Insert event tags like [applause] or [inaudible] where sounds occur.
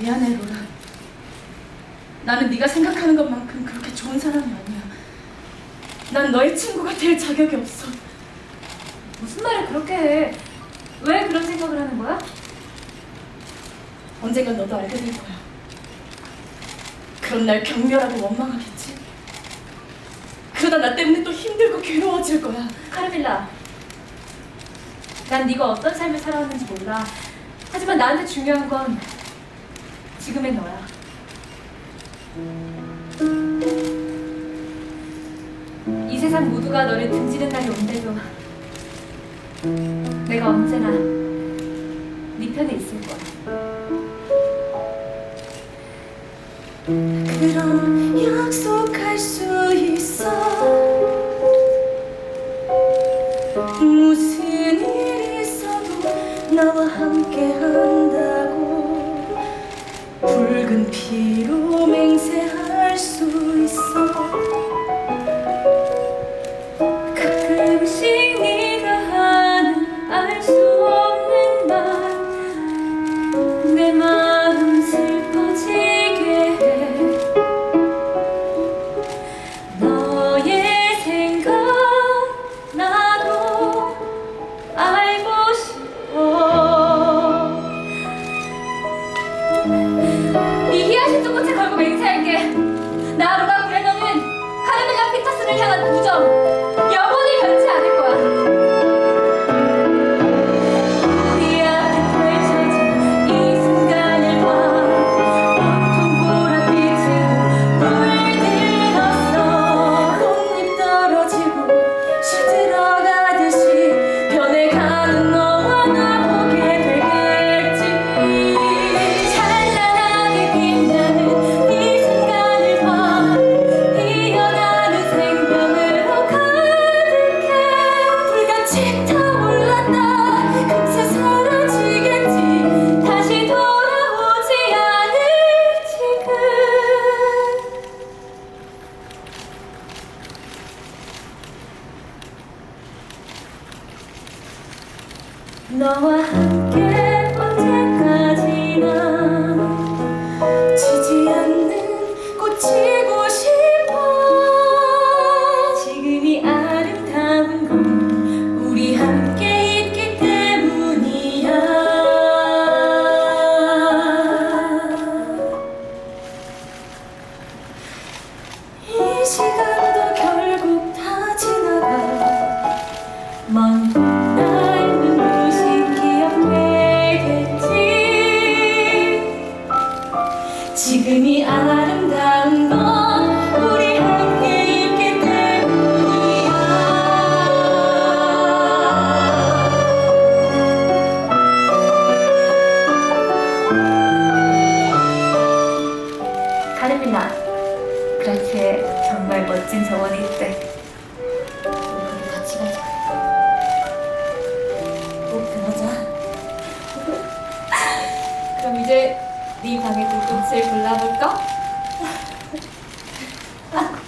미안해 로라. 나는 네가 생각하는 것만큼 그렇게 좋은 사람이 아니야. 난 너의 친구가 될 자격이 없어. 무슨 말을 그렇게 해? 왜 그런 생각을 하는 거야? 언젠간 너도 알게 될 거야. 그럼 날 경멸하고 원망하겠지. 그러다 나 때문에 또 힘들고 괴로워질 거야. 카르밀라, 난 네가 어떤 삶을 살아왔는지 몰라. 하지만 나한테 중요한 건 지금의 너야. 이 세상 모두가 너를 등지는 날이 온대도 내가 언제나 네 편에 있을 거야. 그럼 약속할 수 있어 무슨 일 있어도 나와 함께 한다고 붉은 피로 맹세할 수 너와 함께 다릅니다. 그렇게 정말 멋진 정원이 있대. 우리 같이 가자. 어, 꼭 그러자. [laughs] 그럼 이제 네 방의 불꽃을 골라볼까? [laughs]